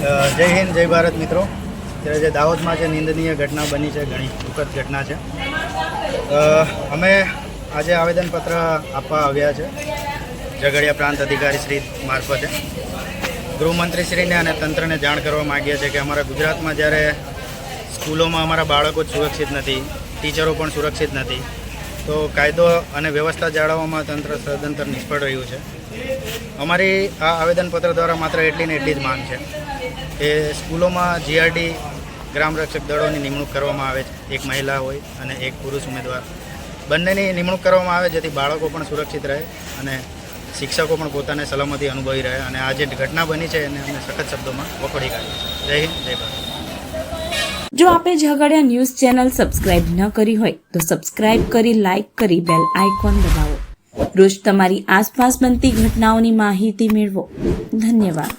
જય હિન્દ, જય ભારત મિત્રો. ત્યારે જે દાહોદમાં જે નિંદનીય ઘટના બની છે, ઘણી દુઃખદ ઘટના છે. અમે આજે આવેદનપત્ર આપવા આવ્યા છે, ઝઘડિયા પ્રાંત અધિકારી શ્રી મારફતે. ગૃહમંત્રીશ્રીને અને તંત્રને જાણ કરવા માગીએ છીએ કે અમારા ગુજરાતમાં જ્યારે સ્કૂલોમાં અમારા બાળકો સુરક્ષિત નથી, ટીચરો પણ સુરક્ષિત નથી, તો કાયદો અને વ્યવસ્થા જાળવવામાં તંત્ર સદંતર નિષ્ફળ રહ્યું છે. અમારી આ આવેદનપત્ર દ્વારા માત્ર એટલી ને એટલી જ માંગ છે. કે સ્કૂલોમાં જીઆરડી ગ્રામરક્ષક દળોની નિમણૂક કરવામાં આવે છે. એક મહિલા હોય અને એક પુરુષ ઉમેદવાર. બંનેની નિમણૂક કરવામાં આવે જેથી બાળકો પણ સુરક્ષિત રહે અને શિક્ષકો પણ પોતાને સલામતી અનુભવી રહે અને આ જે ઘટના બની છે એને અમે સખત શબ્દોમાં વખોડી કાઢી છે જય હિન્દ, જય ભારત. જો આપે ઝઘડિયા ન્યૂઝ ચેનલ સબસ્ક્રાઇબ ન કરી હોય તો સબસ્ક્રાઇબ કરી, લાઇક કરી, બેલ આઇકોન દબાવો. રોજ તમારી આસપાસ બનતી ઘટનાઓની માહિતી મેળવો. ધન્યવાદ.